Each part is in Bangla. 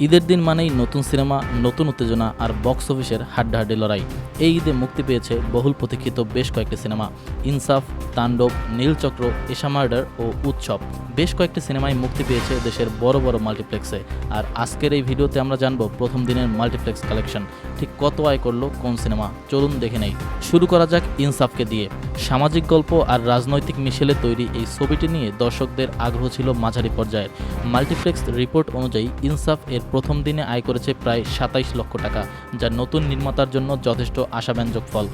ঈদের দিন মানেই নতুন সিনেমা, নতুন উত্তেজনা আর বক্স অফিসের হাড্ডাহাড্ডি লড়াই। এই ঈদে মুক্তি পেয়েছে বহুল প্রতীক্ষিত বেশ কয়েকটি সিনেমা। ইনসাফ, তাণ্ডব, নীলচক্র এশা মার্ডার ও উৎসব। বেশ কয়েকটি সিনেমায় মুক্তি পেয়েছে দেশের বড় বড় মাল্টিপ্লেক্সে। আর আজকের এই ভিডিওতে আমরা জানব প্রথম দিনের মাল্টিপ্লেক্স কালেকশন। ঠিক কত আয় করল কোন সিনেমা? চলুন দেখে নেই। শুরু করা যাক ইনসাফকে দিয়ে। সামাজিক গল্প আর রাজনৈতিক মিশেলে তৈরি এই ছবিটি নিয়ে দর্শকদের আগ্রহ ছিল মাঝারি পর্যায়ের। মাল্টিপ্লেক্স রিপোর্ট অনুযায়ী ইনসাফ এর প্রথম দিনে আয় করেছে প্রায় সাতাইশ লক্ষ টাকা, যা নতুন নির্মাতার জন্য যথেষ্ট আশাব্যঞ্জক ফল।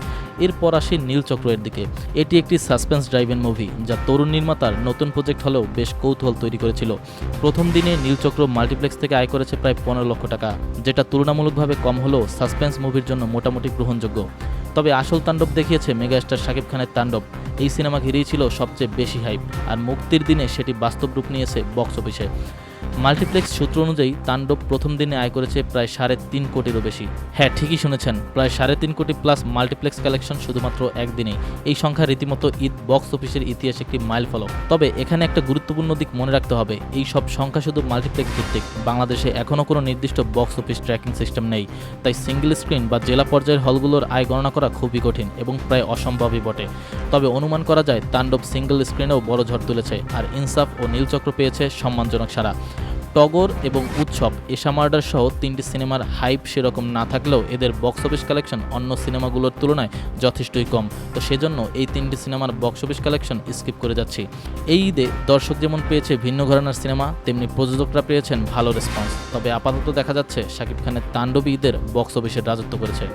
এরপর আসি নীলচক্র এর দিকে। এটি একটি সাসপেন্স ড্রাইভেন মুভি, যা তরুণ নির্মাতার নতুন প্রজেক্ট হলেও বেশ কৌতূহল তৈরি করেছিল। প্রথম দিনে নীলচক্র মাল্টিপ্লেক্স থেকে আয় করেছে প্রায় পনেরো লক্ষ টাকা, যেটা তুলনামূলকভাবে কম হলেও সাসপেন্স মুভির জন্য মোটামুটি গ্রহণযোগ্য। তবে আসল তাণ্ডব দেখিয়েছে মেগাস্টার শাকিব খানের তাণ্ডব। এই সিনেমা ঘিরেই ছিল সবচেয়ে বেশি হাইপ আর মুক্তির দিনে সেটি বাস্তব রূপ নিয়েছে বক্স অফিসে মাল্টিপ্লেক্স সূত্র অনুযায়ী তাণ্ডব প্রথম দিনে আয় করেছে প্রায় সাড়ে তিন কোটিরও বেশি। হ্যাঁ ঠিকই শুনেছেন, প্রায় সাড়ে তিন কোটি প্লাস মাল্টিপ্লেক্স কালেকশন শুধুমাত্র একদিনে এই সংখ্যা রীতিমতো ঈদ বক্স অফিসের ইতিহাসে একটি মাইল ফলক তবে এখানে একটা গুরুত্বপূর্ণ দিক মনে রাখতে হবে, এই সব সংখ্যা শুধু মাল্টিপ্লেক্স ভিত্তিক। বাংলাদেশে এখনও কোনো নির্দিষ্ট বক্স অফিস ট্র্যাকিং সিস্টেম নেই। তাই সিঙ্গেল স্ক্রিন বা জেলা পর্যায়ের হলগুলোর আয় গণনা করা খুবই কঠিন এবং প্রায় অসম্ভবই বটে। তবে অনুমান করা যায়, তাণ্ডব সিঙ্গেল স্ক্রিনেও বড় ঝড় তুলেছে, আর ইনসাফ ও নীলচক্র পেয়েছে সম্মানজনক সারা টগর এবং উৎসব, এশা মার্ডার সহ তিনটি সিনেমার হাইপ সেরকম না থাকলেও এদের বক্স অফিস কালেকশন অন্য সিনেমাগুলোর তুলনায় যথেষ্টই কম। তো সেজন্য এই তিনটি সিনেমার বক্স অফিস কালেকশন স্কিপ করে যাচ্ছি। এই ঈদে দর্শক যেমন পেয়েছে ভিন্ন ঘরানার সিনেমা, তেমনি প্রযোজকরা পেয়েছেন ভালো রেসপন্স তবে আপাতত দেখা যাচ্ছে শাকিব খানের তাণ্ডবী ঈদের বক্স অফিসের রাজত্ব করেছে।